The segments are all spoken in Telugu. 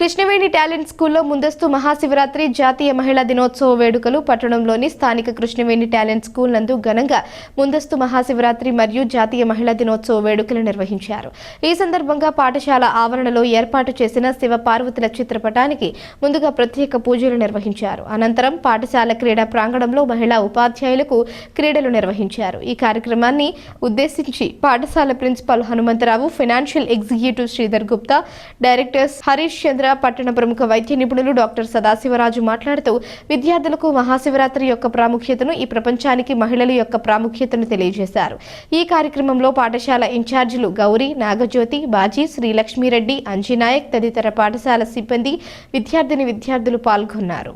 కృష్ణవేణి టాలెంట్ స్కూల్లో ముందస్తు మహాశివరాత్రి జాతీయ మహిళా దినోత్సవ వేడుకలు పట్టణంలోని స్థానిక కృష్ణవేణి టాలెంట్ స్కూల్ నందు ఘనంగా ముందస్తు మహాశివరాత్రి మరియు జాతీయ మహిళా దినోత్సవ వేడుకలు నిర్వహించారు. ఈ సందర్భంగా పాఠశాల ఆవరణలో ఏర్పాటు చేసిన శివ పార్వతుల చిత్రపటానికి ముందుగా ప్రత్యేక పూజలు నిర్వహించారు. అనంతరం పాఠశాల క్రీడా ప్రాంగణంలో మహిళా ఉపాధ్యాయులకు క్రీడలు నిర్వహించారు. ఈ కార్యక్రమాన్ని ఉద్దేశించి పాఠశాల principal Hanumantharao financial executive Sridhar Gupta directors Harish Chandra పట్టణ ప్రముఖ వైద్య నిపుణులు డాక్టర్ సదాశివరాజు మాట్లాడుతూ విద్యార్థులకు మహాశివరాత్రి యొక్క ప్రాముఖ్యతను ఈ ప్రపంచానికి మహిళల యొక్క ప్రాముఖ్యతను తెలియజేశారు. ఈ కార్యక్రమంలో పాఠశాల ఇన్ఛార్జీలు గౌరీ నాగజ్యోతి బాజీ శ్రీలక్ష్మీరెడ్డి అంజినాయక్ తదితర పాఠశాల సిబ్బంది విద్యార్థిని విద్యార్థులు పాల్గొన్నారు.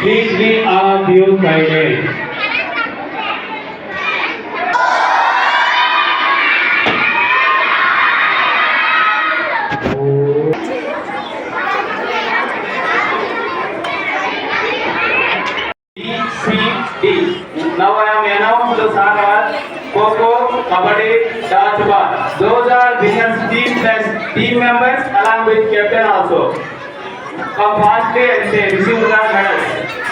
Please be due silent. D. Now I am announced the Sagar, Coco, Kabaddi, Dodgeball. Those are winners team team members along with captain also. from past day and say, receive that medal.